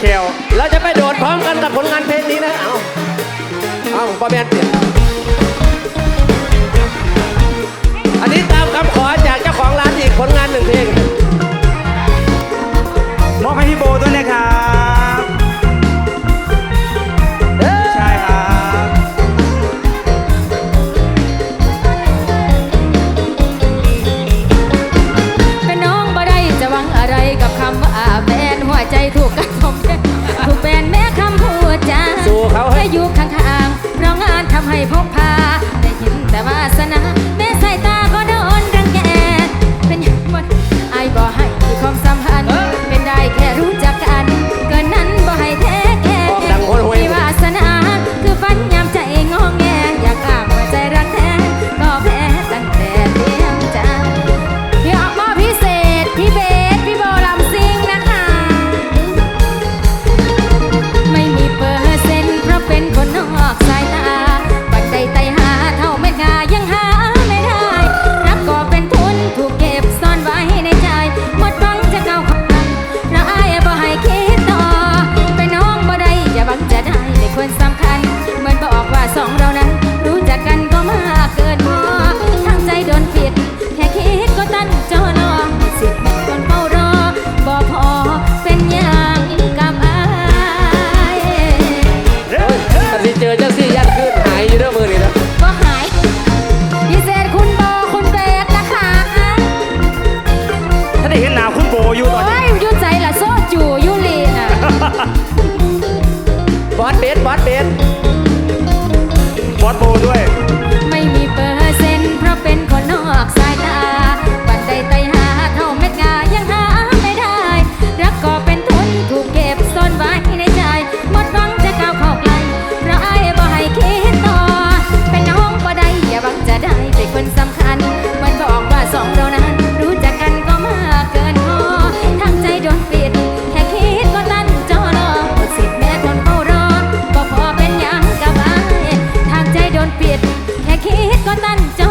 เกวเราจะไปโดดพร้อมกันกับผลงานเพลงนี้นะ เอาเอาผปอแมนเปลี่ยน อยู่ข้างๆเพราะงานทำให้พกพา บอสเบสบอสโบด้วย ก็ตั้นจะ